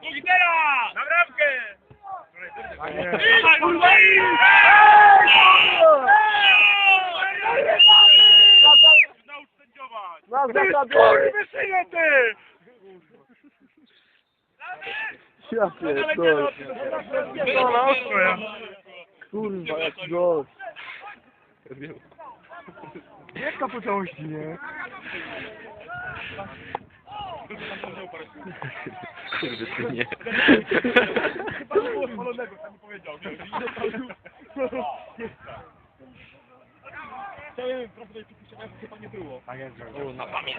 Gitera! Na bramkę! Naucz sędziować! Na zasadzie... Kurwy synie ty! Ja pierdolę. Na ostro ja. Kurwa, jaki gość. Wielka po całości, nie? Kurde, ty nie. Chyba nie było spalonego, tak mi powiedział. Chciałem trochę tutaj przypisać, ale chyba nie było. Tak jest, Na pamięć.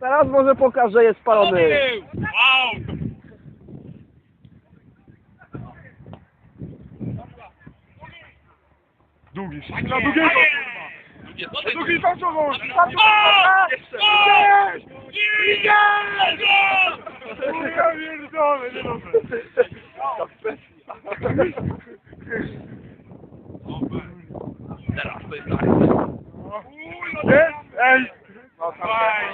Teraz może pokaż, że jest spalony. Wow! Długi, na długiego! Drugi tam co wąż! Jeszcze! Idziesz! Idziesz! Ja pierdolę, nie dobrze. Teraz to jest tak. Jest? Ej! Dawaj!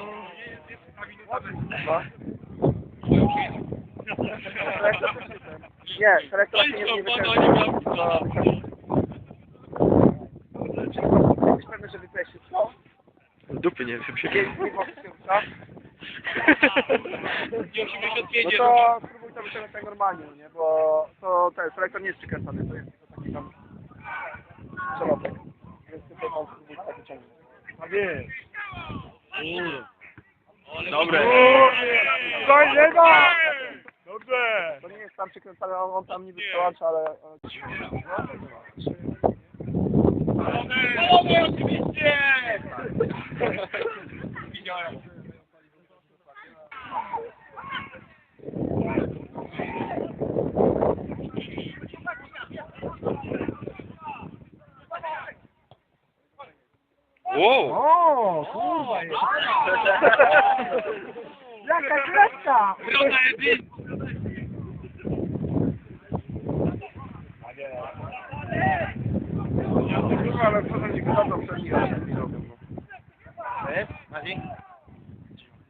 Nie, selektor się nie nie Jesteś pewny, że wypiłeś wszystko? Dupy nie wiem, się Pięć piwo wszystko? No 85 to to wyciągnąć tak normalnie, nie? Bo to ten selektor nie jest przykręcony, to jest tylko taki tam przelotek. Więc tutaj pan spróbuj tak wyciągnąć. Tak jest. Dobre. Dobrze! To nie jest tam przykręcane, on, on tam niby przełącza, ale... ale- Panowie, oczywiście! Wow. O, kurwa, Jaka kreska! Wygląda jedynie. Ale co tam nim, ale nie robią. Maciej?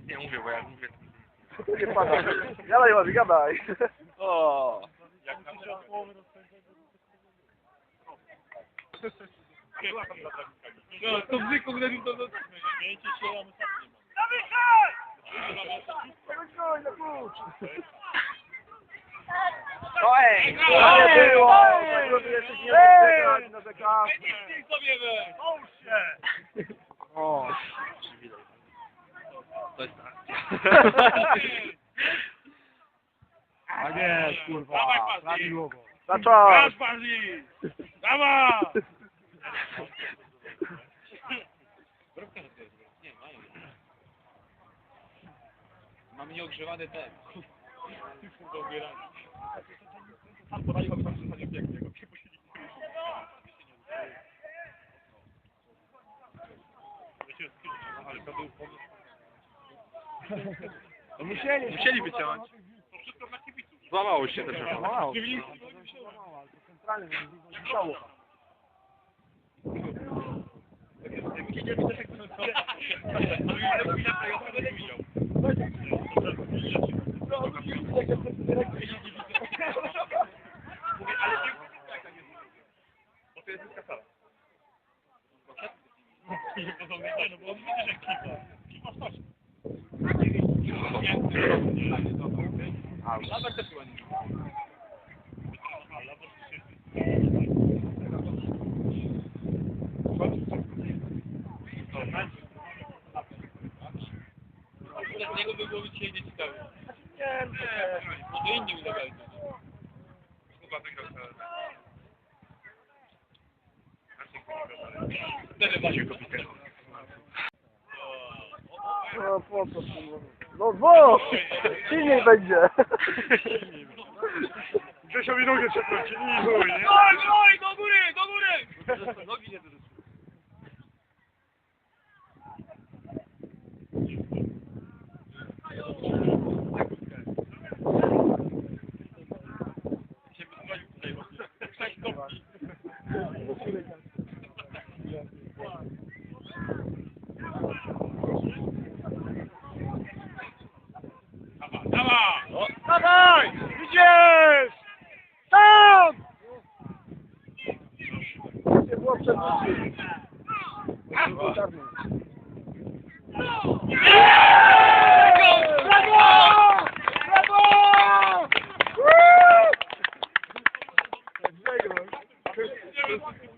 Nie mówię, bo ja mówię. Nie pada. Gadaj, Ładzi, gadaj. O. No, to zwykle uderzył to... Śmiejcie się, a my sam nie No ej! To nie było! Tego, że jesteś nie nie narzekasz. Ej, sobie weź! Połóż się! O. To jest tak. Tak jest, kurwa. Dawaj, Pazzi! Prawidłowo. Na Masz, czas! Pazzi! Dawaj! Mamy nieogrzewane te. Do ubierania. Tam podali wam tam przesadzenie pięknego. Ale to był pomysł. Musieli. Musieli wyciąć. To wszystko dla kibiców. Złamało się też. Wow. Kibiców. Centralnie, nie wisiało. Z niego by było dzisiaj nie ciekawe. Nie, No to inni ulegali. Wtedy właśnie go no po co. No bo! Silniej będzie. Grzesiowi nogę przekręcili i chuj, nie? Oj, oj, do góry, do góry! Nogi nie Dawaj! Dawaj! Nie Thank you.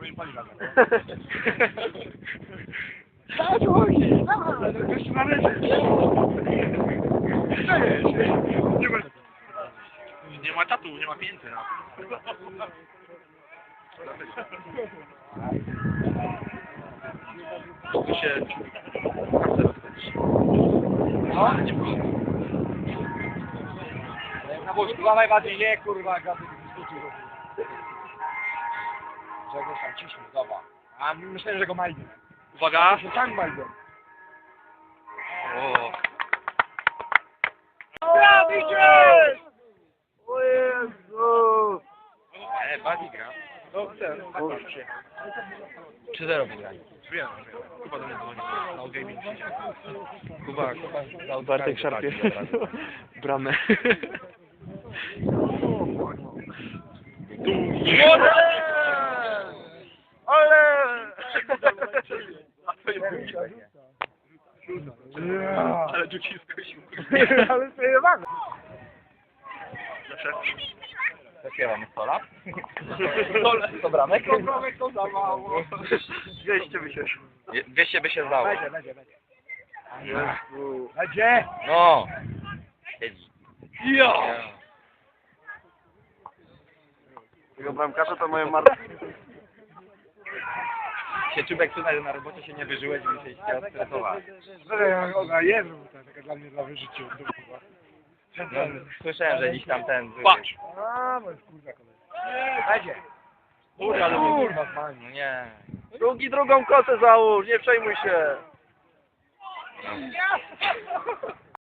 no bo im paliwa. Tak, chodzi. Dawaj, no jeszcze na razie. Nie ma... Nie ma tatu, nie ma pieniędzy. Tu się... No, nie muszę. Na boczku, dawaj bardziej nie, kurwa, gady go tam ciśnie, dobra. A myślę, że go majdzie. Uwaga! się tak majdą. O, Brawo, idziesz! O Jezu! e, Badi gra. No ten, przyjechał. 3-0 wygrali. Wiem, wiem. Kuba do mnie dzwoni. Na gaming. Kuba, Kuba. Bartek szarpie. Bramę. Ale! Ale tu ci skosił. Ale sobie wagę. Zaśpiewamy sola. To bramek? Bramek to dawało. 200 by się. 200 by się zdało. Będzie, będzie, będzie. Jezu. Będzie! No. Siedzi. Ja. Tego bramkarza to moje marki. Się czubek tutaj że na robocie się nie wyżyłeś, by się chciał stresować. Ona jest, to taka dla mnie dla wyżycia. No, słyszałem, że dziś tam ten... Patrz. A, bo jest kurwa. Będzie. Kurde, ale Kurwa, No nie. Drugi drugą kosę załóż, nie przejmuj się.